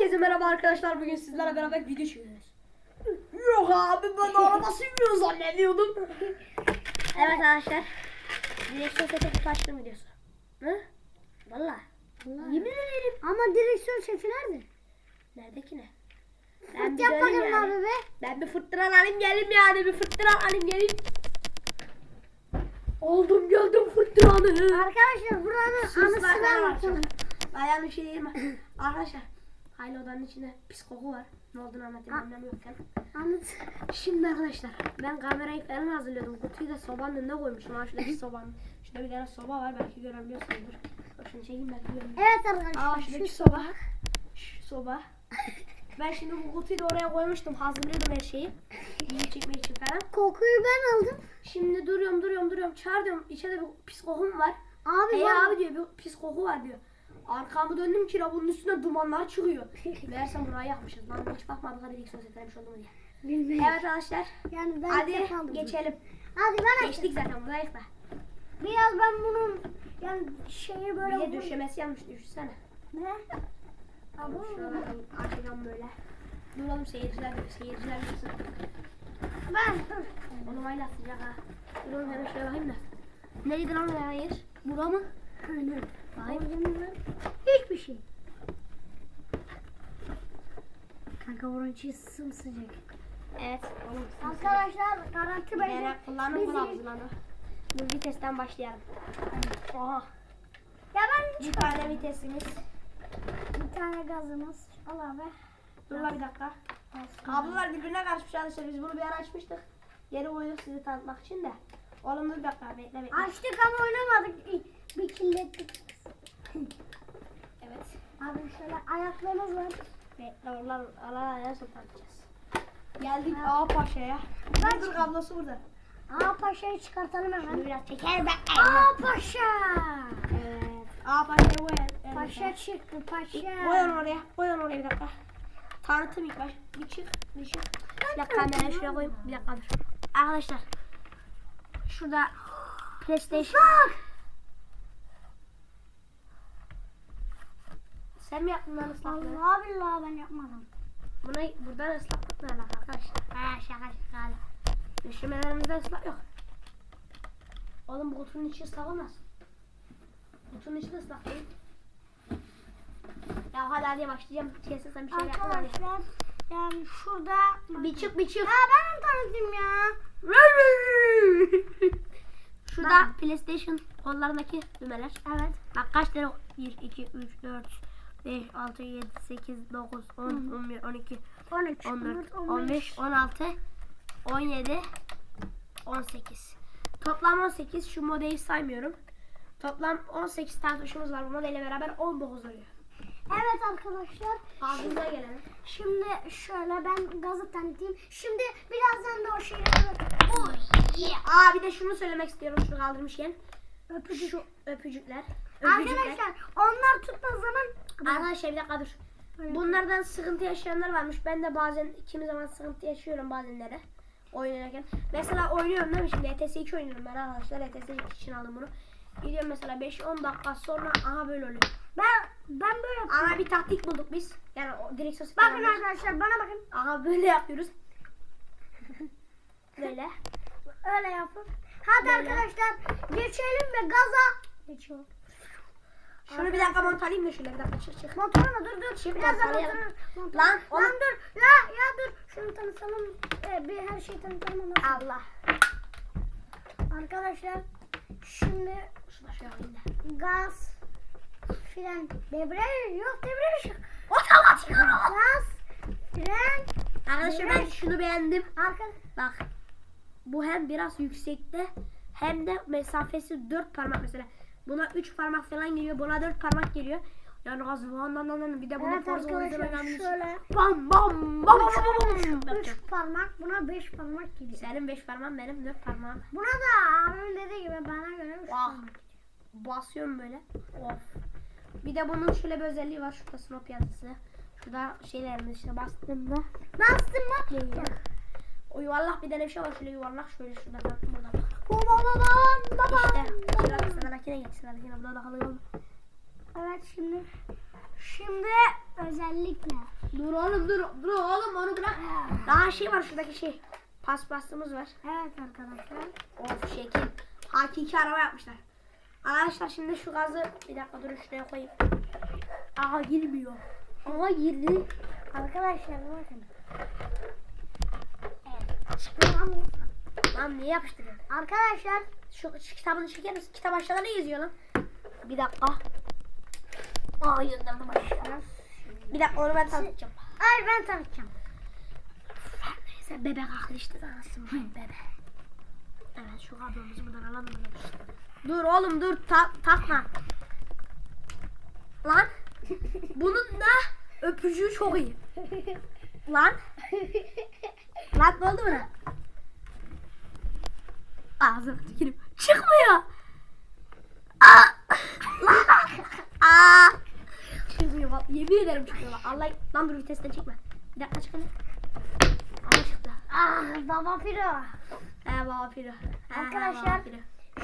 Herkese merhaba arkadaşlar. Bugün sizlerle beraber video çekiyoruz. Yok abi ben araba sürmüyor zannediyordum. evet arkadaşlar. Direksiyon seti kaçtım videosu. Hı? Valla. Yemin ederim. Ama direksiyon sesi nerede? Nerede ki ne? Fırt bir yap döneyim bakalım yani. abi be. Ben bir fırtıran alayım geleyim yani. Bir fırtıran alayım geleyim. Oldum geldim fırtıranı. Arkadaşlar buranın Sus anısını ben anlatalım. Ben yanlış bir şey mi? Arkadaşlar. Hayli odanın içinde pis koku var. Ne olduğunu anlatayım annem yokken. Anlat. Şimdi arkadaşlar ben kamerayı falan hazırlıyordum. Kutuyu da sobanın önüne koymuşum. Ha şuradaki sobanın. Şurada bir tane soba var. Belki görebiliyorsunuzdur. Şunu çekeyim belki göremiyorsunuz. Evet Aa arkadaşlar. şuradaki Şu soba. Şu soba. Ben şimdi bu kutuyu da oraya koymuştum. Hazırlıyordum her şeyi. Video çekmek için falan. kokuyu ben aldım. Şimdi duruyorum duruyorum duruyorum. Çağır diyorum. İçeride bir pis kokum var. Abi Hey abi diyor bir pis koku var diyor. Arkamı döndüm ki bunun üstüne dumanlar çıkıyor. Meğersem burayı yakmışız. Lan hiç bakmadık hadi direksiyon setlemiş oldu mu diye. bilmiyorum. Evet arkadaşlar. Yani ben Hadi geçelim. Hadi ben Geçtik zaten buradayız da. Biraz ben bunun yani şeyi böyle Bir de döşemesi yanmış düşünsene. Ne? Abi arkadan böyle. Duralım seyirciler de seyirciler görsün. ben Oğlum hala sıcak ha. Dur oğlum hemen şuraya bakayım da. Neydi lan o yer? Bura mı? Aynen. Bakayım. Hiçbir şey. Kanka içi sımsıcak. Evet. Arkadaşlar garanti bence bizi- kılavuzlarını. Bu vitesten başlayalım. Oha. Ya ben Bir tane vitesimiz. bir tane gazımız. Al abi. Dur lan bir dakika. Kablolar birbirine karışmış arkadaşlar. Biz bunu bir ara açmıştık. Geri koyduk sizi tanıtmak için de. Oğlum dur bir dakika bekle bekle. Açtık ama oynamadık. Bir kirlettik. Evet. Abi şöyle ayaklarımız var. Bekle oralar Allah en son tanıtacağız. Geldik Ağa Paşa'ya. Dur kablosu burada. Aa paşayı çıkartalım Şunu hemen. biraz çeker be. Aa paşa. Evet. Ağa Paşa'ya koyalım. Paşa çıktı paşa. Onu oraya. Onu oraya bir dakika. Tanıtım ilk baş. Bir çık. Bir çık. Bir dakika kamerayı şuraya koyayım. Bir dakika dur. Arkadaşlar. Şurada PlayStation. Bak. Sen mi yaptın lan ıslaklığı? Allah billahi ben yapmadım. Buna buradan ıslaklık ne alaka arkadaşlar? Ha şaka şaka. Döşemelerimizde ıslak yok. Oğlum bu kutunun içi ıslak olmaz. Kutunun içi de ıslak değil. Ya hadi hadi başlayacağım. Kesin sen bir şey yapma hadi. Arkadaşlar yani şurada. Bir çık bir çık. Ya ben onu tanıtayım ya. Şurada PlayStation kollarındaki düğmeler. Evet. Bak kaç tane? 1, 2, 3, 4, 5, 6, 7, 8, 9, 10, 11, 12, 13, 14, 15. 15, 16, 17, 18. Toplam 18. Şu modeli saymıyorum. Toplam 18 tane tuşumuz var. Bu modelle beraber 19 oluyor. Evet arkadaşlar. Ağzımıza gelelim. Şimdi şöyle ben gazı tanıtayım. Şimdi birazdan da o şeyleri Oh yeah. Aa bir de şunu söylemek istiyorum şu kaldırmışken. öpücük. Şu öpücükler. Öpücükler. Arkadaşlar onlar tutmaz zaman Arkadaşlar bir dakika dur. Bunlardan sıkıntı yaşayanlar varmış. Ben de bazen kimi zaman sıkıntı yaşıyorum bazenlere. Oynarken. Mesela oynuyorum değil mi şimdi? ETS 2 oynuyorum ben arkadaşlar. ETS 2 için aldım bunu. Gidiyorum mesela 5-10 dakika sonra aha böyle oluyor. ben ben böyle yapıyorum. Ama bir taktik bulduk biz. Yani o direksiyon Bakın sistemi. arkadaşlar bana bakın. Aha böyle yapıyoruz. Böyle. Öyle yapın. Hadi Böyle. arkadaşlar geçelim ve gaza. Geçiyor. Şunu bir dakika montalayayım da şöyle bir dakika çık çık. Motorunu dur dur. Şimdi Birazdan motorlayalım. motorunu. motor- Lan, Lan oğlum. dur. Ya ya dur. Şunu tanıtalım. Ee, bir her şeyi tanıtalım sonra. Allah. Arkadaşlar şimdi Şunu şöyle alayım da. gaz fren debriyaj yok debriyaj. Otomatik. Gaz fren Arkadaşlar ben şunu beğendim. arka Bak. Bu hem biraz yüksekte hem de mesafesi 4 parmak mesela. Buna 3 parmak falan geliyor. Buna 4 parmak geliyor. Yani gaz van van van van. bir de bunu Evet Forza şöyle bam bam bam bam bam bam. 3 parmak buna 5 parmak gidiyor. Senin 5 parmağın benim 4 parmağım. Buna da abimin dediği gibi bana göre 3 Ah. parmak. Basıyorum böyle. Of. Bir de bunun şöyle bir özelliği var. Şurada snop yazısı. Şurada şeylerimiz işte bastığımda Bastın mı? O yuvarlak bir tane şey var. Şöyle yuvarlak şöyle şurada bak burada bak. Baba babam babam. İşte şurada sıradakine geç sıradakine burada da kalıyor. Evet şimdi şimdi Özellikle. Dur oğlum dur. Dur oğlum onu bırak. Daha şey var şuradaki şey. Paspasımız var. Evet arkadaşlar. Of şekil. Hakiki araba yapmışlar. Arkadaşlar şimdi şu gazı bir dakika dur şuraya koyayım. Aha girmiyor. Aha girdi. Arkadaşlar bakın. Evet. Çıkıyorum. Lan niye yapıştırıyorsun? Arkadaşlar Şu, şu kitabını çeker misin? Kitap aşağıda ne yazıyor lan? Bir dakika. Aa gönderdim aşağı. Bir dakika onu ben tanıtacağım. ay ben tanıtacağım. Neyse bebek aklı işte tanıtsın bebe. Evet şu kablomuzu buradan alalım. Dur oğlum dur ta- takma. Lan bunun da öpücüğü çok iyi. Lan lan ne oldu buna? Ağzına tükürüm. Çıkmıyor. Aa! Aa! Çıkmıyor bak. Yemin ederim çıkmıyor bak. Allah lan dur vitesten çekme. Bir dakika çıkalım. Ama çıktı. Ah baba piro. He baba piro. He, Arkadaşlar, baba piro.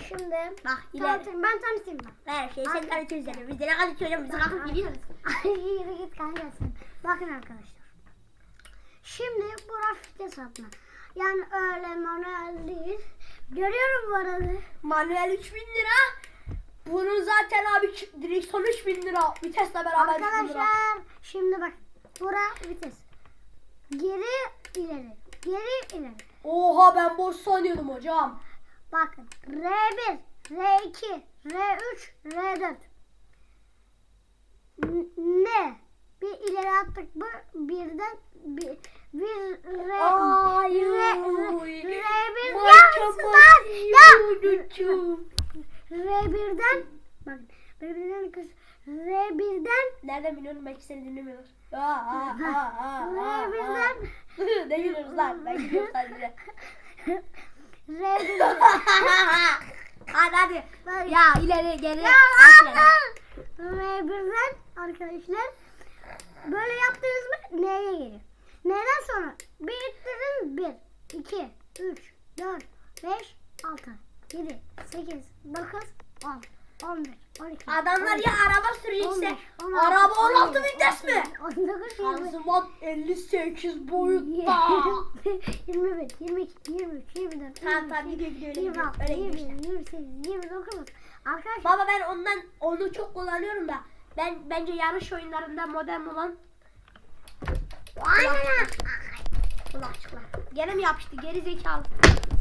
Şimdi Bak ileri. Ben tanıtayım ben. Her şeyi sen tanıtıyorsun. Biz de ne kadar çocuğum. Biz kalkıp gidiyoruz. Yürü git kanka sen. Bakın arkadaşlar. Şimdi bu rafite satma. Yani öyle manuel değil. Görüyorum bu arada. Manuel 3000 lira. Bunun zaten abi direksiyon 3000 lira. Vitesle beraber 3000 lira. Arkadaşlar şimdi bak. Bura vites. Geri ileri. Geri ileri. Oha ben boş sanıyordum hocam. Bakın R1, R2, R3, R4. N- Ne? Bir ileri attık mı birden bir, bir R, Ay, R, oy. R, R1 ya lan unuttum. R1'den bakın R1'den kız R1'den Nereden biliyorum belki seni dinlemiyorlar. Aa, aa, aa, aa, aa, R1'den aa. ne gülüyoruz lan? Ben gülüyorum sadece. R1'den hadi hadi. Bak- Ya ileri geri. Ya at ileri. lan! R1'den arkadaşlar böyle yaptınız mı N'ye geliyor. N'den sonra bir ittirin 1, 2, 3, 4, 5, 6, 7, 8, 9, 10, 11, 12, Adamlar ya araba sürecekse 15, 16, araba 16 17, vites mi? 19, 20, Şanzıman 58 boyutta. 21, 22, 23, 24, Tamam, tamam, gidiyor, gidiyor, öyle gidiyor. 26, Öyle gidiyor 27, 28, 29. Arkadaşlar Baba ben ondan onu çok kullanıyorum da ben bence yarış oyunlarında modern olan Aynen. kulakçıklar. Gene mi yapıştı geri zekalı?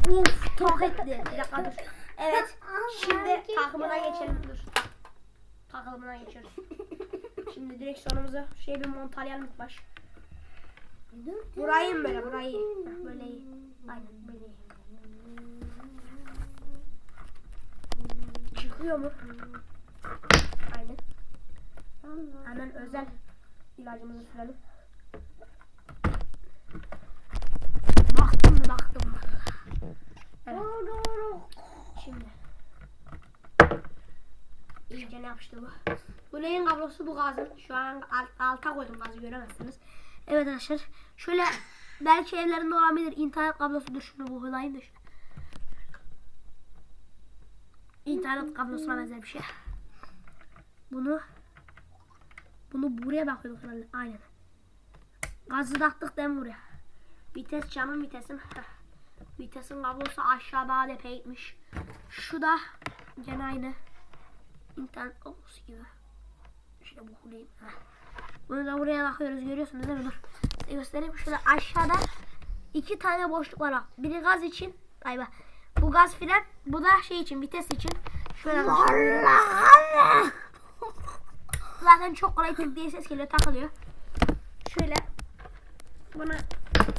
Uf çok etti. Bir dakika dur. Evet. Şimdi takımına geçelim dur. Takımına geçiyoruz. Şimdi direksiyonumuzu şey bir montalayalım ilk baş. Burayı mı böyle burayı? Böyle iyi. Aynen böyle iyi. Çıkıyor mu? Aynen. Hemen özel ilacımızı sürelim. Baktım mı baktım mı? Evet. Şimdi. İyice ne yapıştı bu? Bu neyin kablosu bu gazın? Şu an alt, alta koydum gazı göremezsiniz. Evet arkadaşlar. Şöyle belki evlerinde olabilir. internet kablosudur. Şunu bu hılayım da şunu. İnternet kablosuna benzer bir şey. Bunu bunu buraya bakıyorduk herhalde. Aynen. Gazı taktık dem buraya. Vites canım vitesim. Heh. Vitesin kablosu aşağıda ADP gitmiş. Şu da gene aynı. İnternet kablosu gibi. Şöyle bu hulayım. Heh. Bunu da buraya takıyoruz görüyorsunuz değil mi? Dur. Size göstereyim. Şurada aşağıda iki tane boşluk var. Biri gaz için. Ay bak. Bu gaz fren. Bu da şey için vites için. Şöyle Zaten çok kolay tık diye ses geliyor takılıyor. Şöyle bunu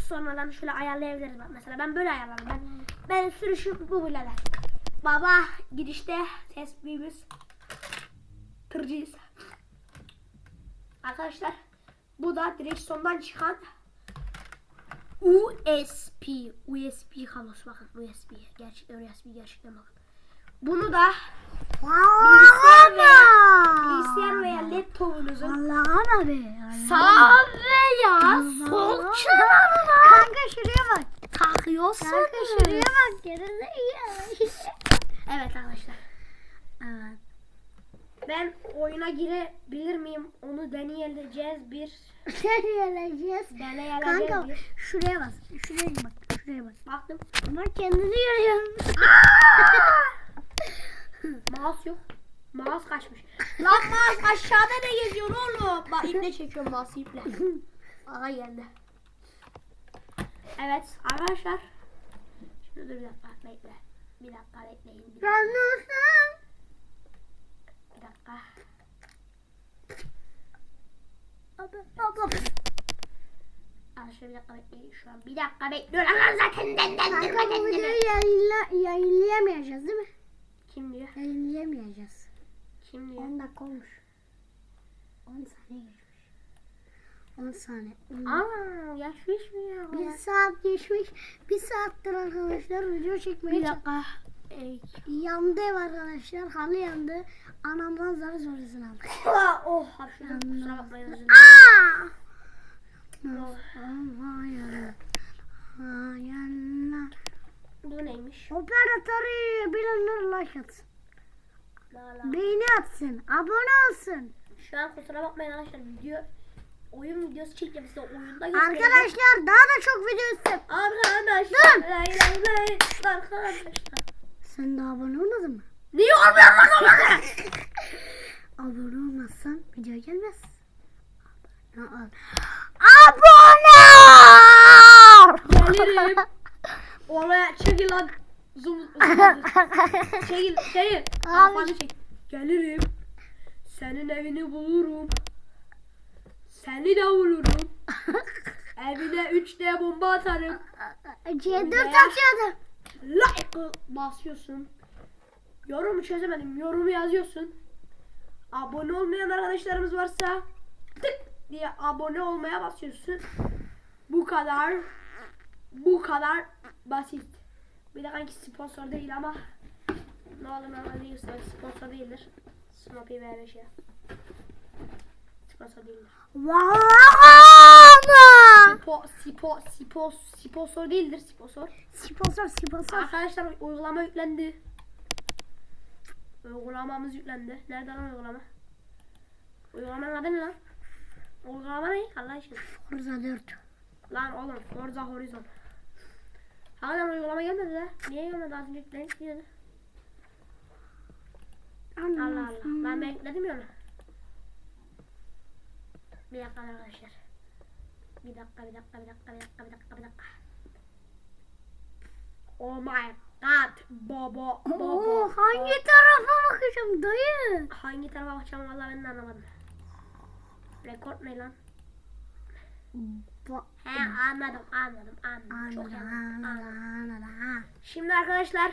sonradan şöyle ayarlayabiliriz bak mesela. Ben böyle ayarladım. Ben ben sürüşü bu böyle baba girişte tespihimiz tırcıyız. Arkadaşlar bu da direksiyondan çıkan USB USB kablosu. Bakın USB gerçekten USB gerçekten bakın. Bunu da bilgisayar bilgisayar veya laptopunuzun Allah'ın abi. sağ veya sol çanağına Kanka şuraya bak. takıyorsunuz. Kanka şuraya bak. Geride iyi. Evet arkadaşlar. evet. Ben oyuna girebilir miyim? Onu deneyeceğiz bir. Deneyeceğiz. Deneyeceğiz Kanka bir. şuraya bas. Şuraya bak. Şuraya bas. Baktım. Bak kendini görüyorsun. Mouse yok. Mouse kaçmış. Lan mouse aşağıda ne geziyor oğlum? Bak iple çekiyorum mouse iple. Aha geldi. Evet arkadaşlar. Dur bir dakika bekle. Bir dakika bekleyin. Bir dakika. Bir dakika. Abi, abi. Arkadaşlar bir dakika bekleyin şu an. Bir dakika bekliyorum. Lan zaten den den Kanka bu videoyu yayınla, yayınlayamayacağız değil mi? Kim diyor? Yayınlayamayacağız. Kim diyor? 10 dakika olmuş. 10 saniye geçmiş. 10 saniye. Aa yaşmış mı ya? Bir saat geçmiş. Bir saattir arkadaşlar video çekmeye Bir dakika. Ey. Yandı ev arkadaşlar. Halı yandı. Anamdan zar zor izin aldık. Ah, Oh hapşırdım. Kusura bakmayın özür dilerim. Aa! Oh. Hayaller. Hayaller. Bu neymiş? Operatörü bilenler like atsın. Beğeni atsın. Abone olsun. Şu an kusura bakmayın arkadaşlar video oyun videosu çekeceğim size oyunda göstereceğim. Arkadaşlar daha da çok video istedim. Arkadaşlar. Lay lay lay. Arkadaşlar. Sen daha abone olmadın mı? Niye olmuyor lan? Abone olmazsan video gelmez. Abone ol. Abone ol! Gelirim. Oraya çekil lan. Zoom. zoom. çekil çekil. Kafanı çek. Gelirim. Senin evini bulurum. Seni de bulurum. Evine 3D bomba atarım. C4 atıyordum. Like basıyorsun. Yorumu çözemedim. Yorumu yazıyorsun. Abone olmayan arkadaşlarımız varsa tık diye abone olmaya basıyorsun. Bu kadar. Bu kadar basit. Bir de kanki sponsor değil ama ne olur ne olur değilse sponsor değildir. Snoopy V5 ya. Sponsor değildir. Vallahi Spo, spo, spo, sponsor değildir sponsor. Sponsor sponsor. Arkadaşlar uygulama yüklendi. Uygulamamız yüklendi. Nerede lan uygulama? Uygulamanın adı ne lan? Uygulama ne? Allah aşkına. Forza 4. Lan oğlum Forza Horizon. Hala uygulama gelmedi de. Niye gelmedi az önce yüklenik diyordu. Allah Allah. Ben yükledim ya onu. Bir dakika arkadaşlar. Bir dakika bir dakika bir dakika bir dakika bir dakika bir dakika. Oh my god. Baba baba. Oo, hangi tarafa bakacağım dayı? Hangi tarafa bakacağım vallahi ben de anlamadım. Rekord ne lan? Ba- He anladım anladım anladım. Anladım, anladım. anladım. anladım, anladım. Şimdi arkadaşlar.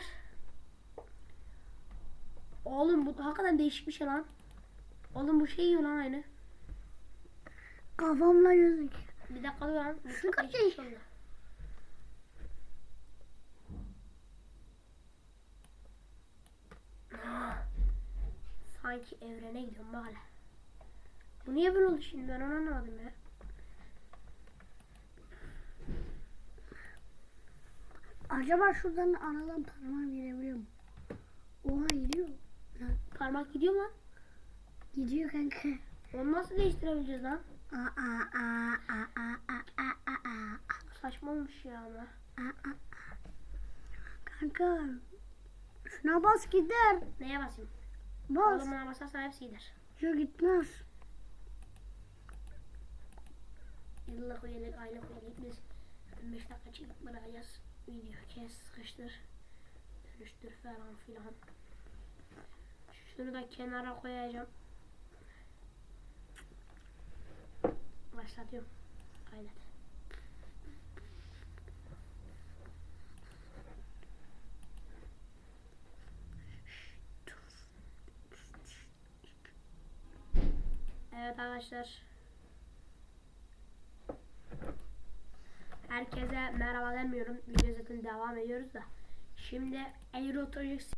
Oğlum bu hakikaten değişik bir şey lan. Oğlum bu şey yiyor lan aynı. Kafamla gözük. Bir dakika dur lan. Bu çok değişik bir şey oldu. Sanki evrene gidiyorum hele. Bu niye böyle oldu şimdi ben onu anlamadım ya. Acaba şuradan aradan parmağım girebiliyor mu? Oha gidiyor. Parmak gidiyor mu gidiyor kanka. Onu nasıl değiştirebileceğiz lan? Aa, aa, aa, aa, aa, aa, aa. Saçma olmuş ya ama. Aa, aa. Kanka şuna bas gider. Neye basayım? Bas. Oğlum bana basarsan hepsi gider. Şu gitmez. Yıllık üyelik, aylık üyelik biz 5 dakika çekip bırakacağız. Video kes, sıkıştır, dönüştür falan filan. Şunu da kenara koyacağım. Başlatıyorum. Kaydet. Evet arkadaşlar. Herkese merhaba demiyorum. Video zaten devam ediyoruz da. Şimdi Aerotronics